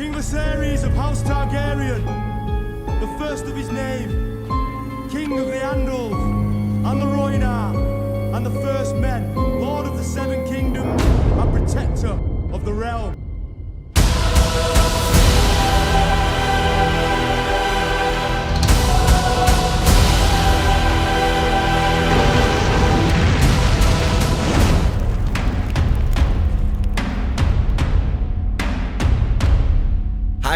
King Viserys of House Targaryen, the first of his name, King of the Andals and the Rhoynar, and the first men, Lord of the Seven Kingdoms, and Protector of the Realm.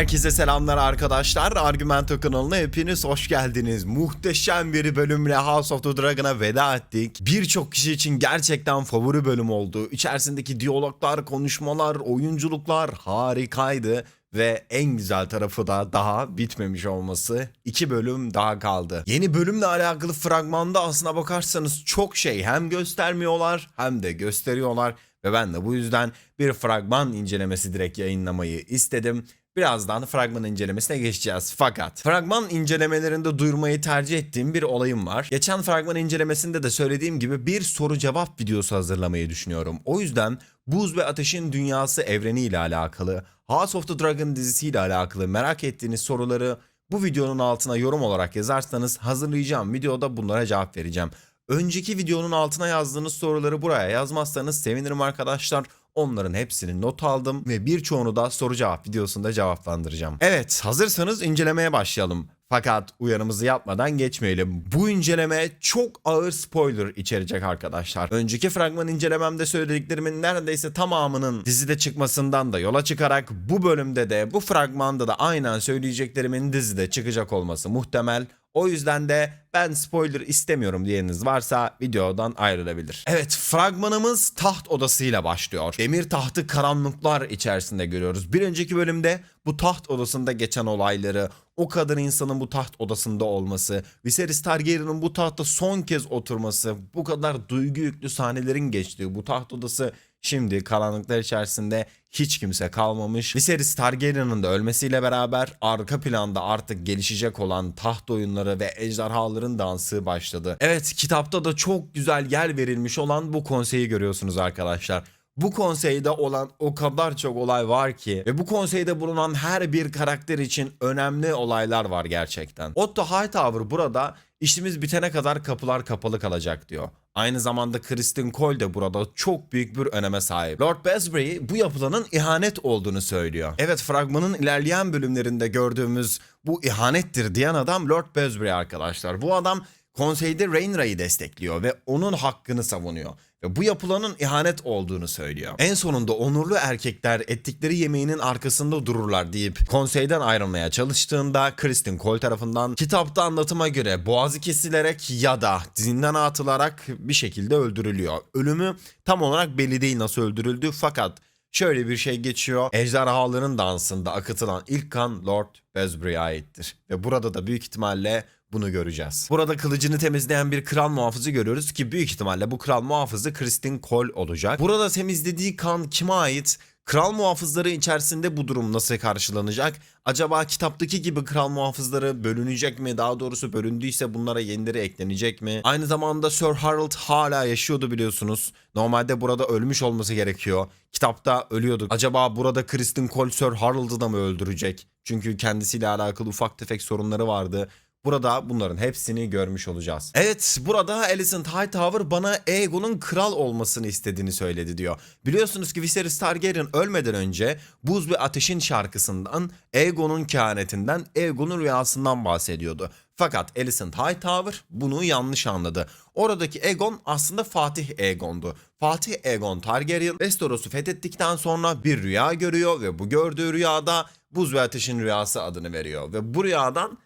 Herkese selamlar arkadaşlar. Argumento kanalına hepiniz hoş geldiniz. Muhteşem bir bölümle House of the Dragon'a veda ettik. Birçok kişi için gerçekten favori bölüm oldu. İçerisindeki diyaloglar, konuşmalar, oyunculuklar harikaydı. Ve en güzel tarafı da daha bitmemiş olması. İki bölüm daha kaldı. Yeni bölümle alakalı fragmanda aslına bakarsanız çok şey hem göstermiyorlar hem de gösteriyorlar. Ve ben de bu yüzden bir fragman incelemesi direkt yayınlamayı istedim. Birazdan fragman incelemesine geçeceğiz. Fakat fragman incelemelerinde duyurmayı tercih ettiğim bir olayım var. Geçen fragman incelemesinde de söylediğim gibi bir soru cevap videosu hazırlamayı düşünüyorum. O yüzden Buz ve Ateşin Dünyası evreni ile alakalı, House of the Dragon dizisiyle alakalı merak ettiğiniz soruları bu videonun altına yorum olarak yazarsanız hazırlayacağım videoda bunlara cevap vereceğim. Önceki videonun altına yazdığınız soruları buraya yazmazsanız sevinirim arkadaşlar. Onların hepsini not aldım ve birçoğunu da soru cevap videosunda cevaplandıracağım. Evet hazırsanız incelemeye başlayalım. Fakat uyarımızı yapmadan geçmeyelim. Bu inceleme çok ağır spoiler içerecek arkadaşlar. Önceki fragman incelememde söylediklerimin neredeyse tamamının dizide çıkmasından da yola çıkarak bu bölümde de bu fragmanda da aynen söyleyeceklerimin dizide çıkacak olması muhtemel. O yüzden de ben spoiler istemiyorum diyeniniz varsa videodan ayrılabilir. Evet fragmanımız taht odasıyla başlıyor. Demir tahtı karanlıklar içerisinde görüyoruz. Bir önceki bölümde bu taht odasında geçen olayları, o kadar insanın bu taht odasında olması, Viserys Targaryen'ın bu tahta son kez oturması, bu kadar duygu yüklü sahnelerin geçtiği bu taht odası Şimdi karanlıklar içerisinde hiç kimse kalmamış. Viserys Targaryen'ın da ölmesiyle beraber arka planda artık gelişecek olan taht oyunları ve ejderhaların dansı başladı. Evet kitapta da çok güzel yer verilmiş olan bu konseyi görüyorsunuz arkadaşlar. Bu konseyde olan o kadar çok olay var ki ve bu konseyde bulunan her bir karakter için önemli olaylar var gerçekten. Otto Hightower burada işimiz bitene kadar kapılar kapalı kalacak diyor. Aynı zamanda Kristen Cole de burada çok büyük bir öneme sahip. Lord Besbury bu yapılanın ihanet olduğunu söylüyor. Evet fragmanın ilerleyen bölümlerinde gördüğümüz bu ihanettir diyen adam Lord Besbury arkadaşlar. Bu adam konseyde Rhaenyra'yı destekliyor ve onun hakkını savunuyor ve bu yapılanın ihanet olduğunu söylüyor. En sonunda onurlu erkekler ettikleri yemeğinin arkasında dururlar deyip konseyden ayrılmaya çalıştığında Kristen Cole tarafından kitapta anlatıma göre boğazı kesilerek ya da zindan atılarak bir şekilde öldürülüyor. Ölümü tam olarak belli değil nasıl öldürüldü fakat Şöyle bir şey geçiyor. Ejderhaların dansında akıtılan ilk kan Lord Besbury'e aittir. Ve burada da büyük ihtimalle bunu göreceğiz. Burada kılıcını temizleyen bir kral muhafızı görüyoruz ki büyük ihtimalle bu kral muhafızı Kristin Cole olacak. Burada temizlediği kan kime ait? Kral muhafızları içerisinde bu durum nasıl karşılanacak? Acaba kitaptaki gibi kral muhafızları bölünecek mi? Daha doğrusu bölündüyse bunlara yenileri eklenecek mi? Aynı zamanda Sir Harold hala yaşıyordu biliyorsunuz. Normalde burada ölmüş olması gerekiyor. Kitapta ölüyordu. Acaba burada Kristen Cole Sir Harold'ı da mı öldürecek? Çünkü kendisiyle alakalı ufak tefek sorunları vardı. Burada bunların hepsini görmüş olacağız. Evet burada Alicent Hightower bana Aegon'un kral olmasını istediğini söyledi diyor. Biliyorsunuz ki Viserys Targaryen ölmeden önce Buz ve Ateşin şarkısından Aegon'un kehanetinden Aegon'un rüyasından bahsediyordu. Fakat Alicent Hightower bunu yanlış anladı. Oradaki Aegon aslında Fatih Aegon'du. Fatih Aegon Targaryen Westeros'u fethettikten sonra bir rüya görüyor ve bu gördüğü rüyada Buz ve Ateşin rüyası adını veriyor. Ve bu rüyadan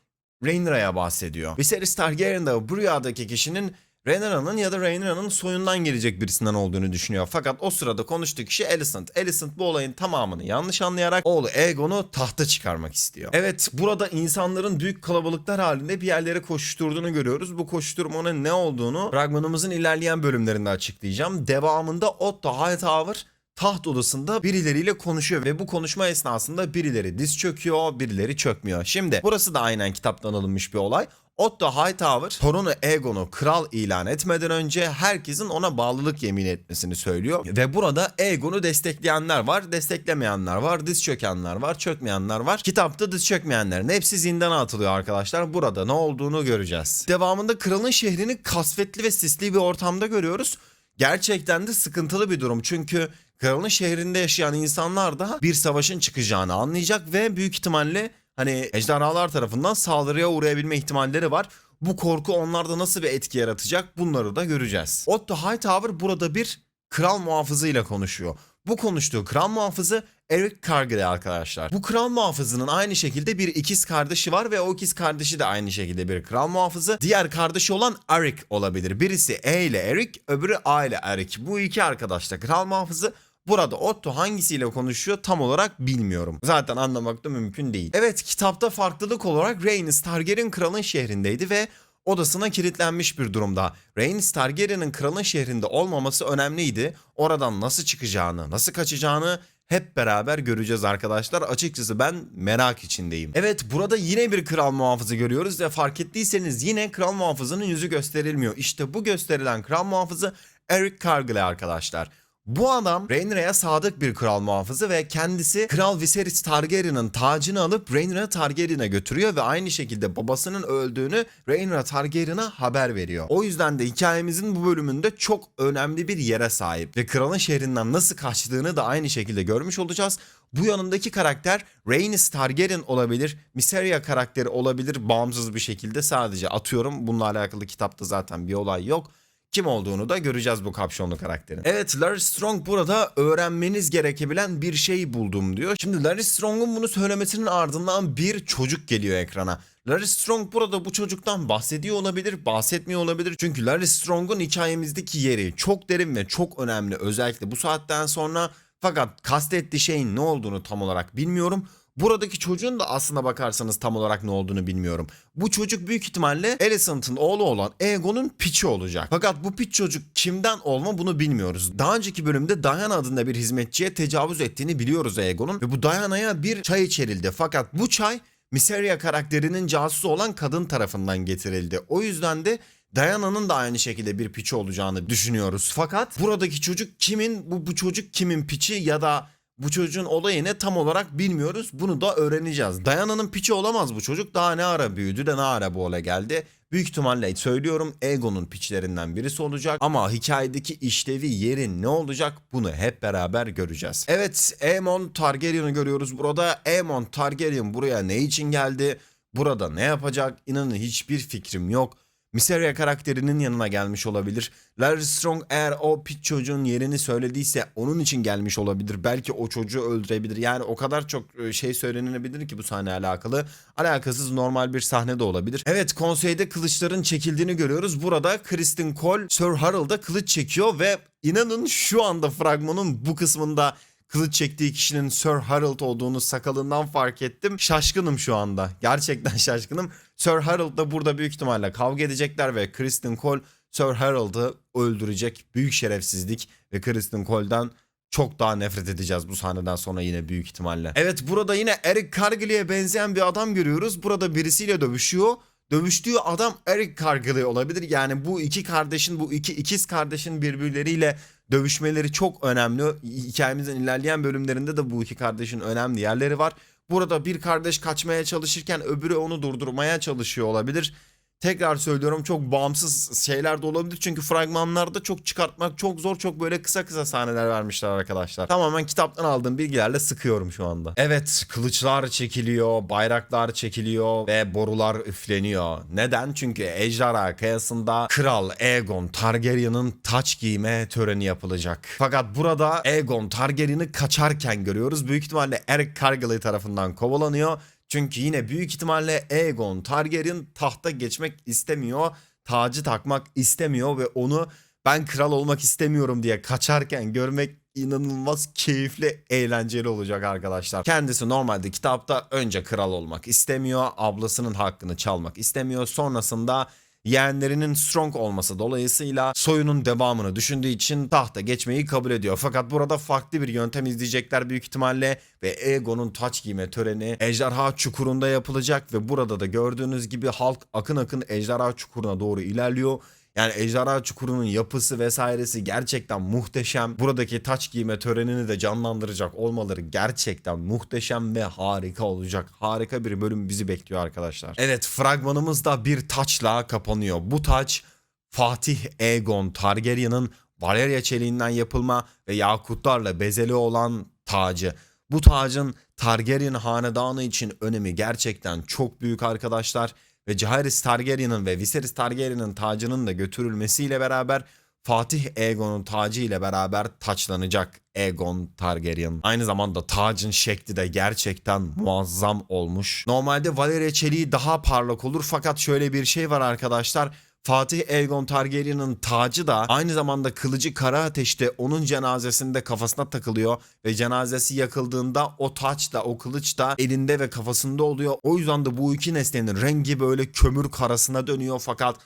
Rhaenyra'ya bahsediyor. Viserys Targaryen de bu rüyadaki kişinin Rhaenyra'nın ya da Rhaenyra'nın soyundan gelecek birisinden olduğunu düşünüyor. Fakat o sırada konuştuğu kişi Alicent. Alicent bu olayın tamamını yanlış anlayarak oğlu Aegon'u tahta çıkarmak istiyor. Evet burada insanların büyük kalabalıklar halinde bir yerlere koşturduğunu görüyoruz. Bu koşturmanın ne olduğunu fragmanımızın ilerleyen bölümlerinde açıklayacağım. Devamında Otto Hightower taht odasında birileriyle konuşuyor ve bu konuşma esnasında birileri diz çöküyor, birileri çökmüyor. Şimdi burası da aynen kitaptan alınmış bir olay. Otto Hightower torunu Aegon'u kral ilan etmeden önce herkesin ona bağlılık yemin etmesini söylüyor. Ve burada Aegon'u destekleyenler var, desteklemeyenler var, diz çökenler var, çökmeyenler var. Kitapta diz çökmeyenlerin hepsi zindana atılıyor arkadaşlar. Burada ne olduğunu göreceğiz. Devamında kralın şehrini kasvetli ve sisli bir ortamda görüyoruz. Gerçekten de sıkıntılı bir durum çünkü kralın şehrinde yaşayan insanlar da bir savaşın çıkacağını anlayacak ve büyük ihtimalle hani ejderhalar tarafından saldırıya uğrayabilme ihtimalleri var. Bu korku onlarda nasıl bir etki yaratacak bunları da göreceğiz. Otto Hightower burada bir kral muhafızıyla konuşuyor. Bu konuştuğu kral muhafızı Eric Cargill arkadaşlar. Bu kral muhafızının aynı şekilde bir ikiz kardeşi var ve o ikiz kardeşi de aynı şekilde bir kral muhafızı. Diğer kardeşi olan Eric olabilir. Birisi E ile Eric, öbürü A ile Eric. Bu iki arkadaş da kral muhafızı. Burada Otto hangisiyle konuşuyor tam olarak bilmiyorum. Zaten anlamak da mümkün değil. Evet kitapta farklılık olarak Rhaenys Targaryen kralın şehrindeydi ve odasına kilitlenmiş bir durumda. Rhaenys Targaryen'in kralın şehrinde olmaması önemliydi. Oradan nasıl çıkacağını, nasıl kaçacağını hep beraber göreceğiz arkadaşlar. Açıkçası ben merak içindeyim. Evet burada yine bir kral muhafızı görüyoruz ve fark ettiyseniz yine kral muhafızının yüzü gösterilmiyor. İşte bu gösterilen kral muhafızı Eric Cargill arkadaşlar. Bu adam Rhaenyra'ya sadık bir kral muhafızı ve kendisi Kral Viserys Targaryen'ın tacını alıp Rhaenyra Targaryen'e götürüyor ve aynı şekilde babasının öldüğünü Rhaenyra Targaryen'a haber veriyor. O yüzden de hikayemizin bu bölümünde çok önemli bir yere sahip ve kralın şehrinden nasıl kaçtığını da aynı şekilde görmüş olacağız. Bu yanındaki karakter Rhaenys Targaryen olabilir, Mysaria karakteri olabilir bağımsız bir şekilde sadece atıyorum. Bununla alakalı kitapta zaten bir olay yok kim olduğunu da göreceğiz bu kapşonlu karakterin. Evet Larry Strong burada öğrenmeniz gerekebilen bir şey buldum diyor. Şimdi Larry Strong'un bunu söylemesinin ardından bir çocuk geliyor ekrana. Larry Strong burada bu çocuktan bahsediyor olabilir, bahsetmiyor olabilir. Çünkü Larry Strong'un hikayemizdeki yeri çok derin ve çok önemli. Özellikle bu saatten sonra fakat kastettiği şeyin ne olduğunu tam olarak bilmiyorum. Buradaki çocuğun da aslına bakarsanız tam olarak ne olduğunu bilmiyorum. Bu çocuk büyük ihtimalle Alicent'ın oğlu olan Aegon'un piçi olacak. Fakat bu piç çocuk kimden olma bunu bilmiyoruz. Daha önceki bölümde Diana adında bir hizmetçiye tecavüz ettiğini biliyoruz Aegon'un ve bu Diana'ya bir çay içerildi. Fakat bu çay Mysaria karakterinin casusu olan kadın tarafından getirildi. O yüzden de Diana'nın da aynı şekilde bir piçi olacağını düşünüyoruz. Fakat buradaki çocuk kimin, bu, bu çocuk kimin piçi ya da bu çocuğun olayı ne tam olarak bilmiyoruz. Bunu da öğreneceğiz. Dayana'nın piçi olamaz bu çocuk. Daha ne ara büyüdü de ne ara bu olay geldi. Büyük ihtimalle söylüyorum Ego'nun piçlerinden birisi olacak. Ama hikayedeki işlevi yeri ne olacak bunu hep beraber göreceğiz. Evet Aemon Targaryen'ı görüyoruz burada. Aemon Targaryen buraya ne için geldi? Burada ne yapacak? İnanın hiçbir fikrim yok. Mysaria karakterinin yanına gelmiş olabilir. Larry Strong eğer o pit çocuğun yerini söylediyse onun için gelmiş olabilir. Belki o çocuğu öldürebilir. Yani o kadar çok e, şey söylenebilir ki bu sahne alakalı. Alakasız normal bir sahne de olabilir. Evet konseyde kılıçların çekildiğini görüyoruz. Burada Kristen Cole Sir Harold'a kılıç çekiyor ve inanın şu anda fragmanın bu kısmında kılıç çektiği kişinin Sir Harold olduğunu sakalından fark ettim. Şaşkınım şu anda. Gerçekten şaşkınım. Sir Harold da burada büyük ihtimalle kavga edecekler ve Kristen Cole Sir Harold'ı öldürecek. Büyük şerefsizlik ve Kristen Cole'dan çok daha nefret edeceğiz bu sahneden sonra yine büyük ihtimalle. Evet burada yine Eric Cargill'e benzeyen bir adam görüyoruz. Burada birisiyle dövüşüyor. Dövüştüğü adam Eric Cargill olabilir. Yani bu iki kardeşin, bu iki ikiz kardeşin birbirleriyle dövüşmeleri çok önemli. Hikayemizin ilerleyen bölümlerinde de bu iki kardeşin önemli yerleri var. Burada bir kardeş kaçmaya çalışırken öbürü onu durdurmaya çalışıyor olabilir. Tekrar söylüyorum çok bağımsız şeyler de olabilir. Çünkü fragmanlarda çok çıkartmak çok zor. Çok böyle kısa kısa sahneler vermişler arkadaşlar. Tamamen kitaptan aldığım bilgilerle sıkıyorum şu anda. Evet kılıçlar çekiliyor, bayraklar çekiliyor ve borular üfleniyor. Neden? Çünkü Ejderha Kayası'nda Kral Aegon Targaryen'ın taç giyme töreni yapılacak. Fakat burada Aegon Targaryen'ı kaçarken görüyoruz. Büyük ihtimalle Eric Cargill tarafından kovalanıyor. Çünkü yine büyük ihtimalle Aegon Targaryen tahta geçmek istemiyor. Tacı takmak istemiyor ve onu ben kral olmak istemiyorum diye kaçarken görmek inanılmaz keyifli, eğlenceli olacak arkadaşlar. Kendisi normalde kitapta önce kral olmak istemiyor. Ablasının hakkını çalmak istemiyor. Sonrasında yeğenlerinin strong olması dolayısıyla soyunun devamını düşündüğü için tahta geçmeyi kabul ediyor. Fakat burada farklı bir yöntem izleyecekler büyük ihtimalle ve Aegon'un taç giyme töreni ejderha çukurunda yapılacak ve burada da gördüğünüz gibi halk akın akın ejderha çukuruna doğru ilerliyor. Yani ejderha çukurunun yapısı vesairesi gerçekten muhteşem. Buradaki taç giyme törenini de canlandıracak olmaları gerçekten muhteşem ve harika olacak. Harika bir bölüm bizi bekliyor arkadaşlar. Evet fragmanımız da bir taçla kapanıyor. Bu taç Fatih Aegon Targaryen'ın Valyria çeliğinden yapılma ve yakutlarla bezeli olan tacı. Bu tacın Targaryen hanedanı için önemi gerçekten çok büyük arkadaşlar ve Jaehaerys Targaryen'ın ve Viserys Targaryen'ın tacının da götürülmesiyle beraber Fatih Aegon'un tacı ile beraber taçlanacak Aegon Targaryen. Aynı zamanda tacın şekli de gerçekten muazzam olmuş. Normalde Valyria çeliği daha parlak olur fakat şöyle bir şey var arkadaşlar. Fatih Aegon Targaryen'ın tacı da aynı zamanda kılıcı kara ateşte onun cenazesinde kafasına takılıyor ve cenazesi yakıldığında o taç da o kılıç da elinde ve kafasında oluyor. O yüzden de bu iki nesnenin rengi böyle kömür karasına dönüyor fakat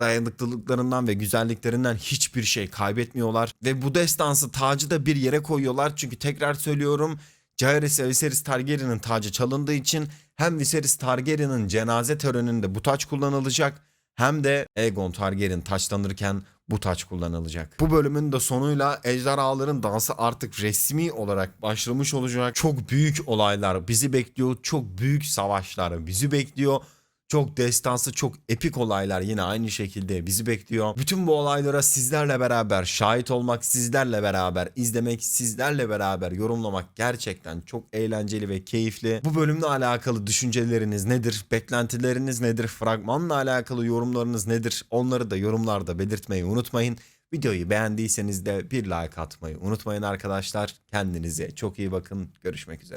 dayanıklılıklarından ve güzelliklerinden hiçbir şey kaybetmiyorlar. Ve bu destansı tacı da bir yere koyuyorlar. Çünkü tekrar söylüyorum Jaehaerys ve Viserys Targaryen'ın tacı çalındığı için hem Viserys Targaryen'ın cenaze töreninde bu taç kullanılacak hem de Aegon Targaryen taçlanırken bu taç kullanılacak. Bu bölümün de sonuyla ejderhaların dansı artık resmi olarak başlamış olacak. Çok büyük olaylar bizi bekliyor. Çok büyük savaşlar bizi bekliyor. Çok destansı, çok epik olaylar yine aynı şekilde bizi bekliyor. Bütün bu olaylara sizlerle beraber şahit olmak, sizlerle beraber izlemek, sizlerle beraber yorumlamak gerçekten çok eğlenceli ve keyifli. Bu bölümle alakalı düşünceleriniz nedir? Beklentileriniz nedir? Fragmanla alakalı yorumlarınız nedir? Onları da yorumlarda belirtmeyi unutmayın. Videoyu beğendiyseniz de bir like atmayı unutmayın arkadaşlar. Kendinize çok iyi bakın. Görüşmek üzere.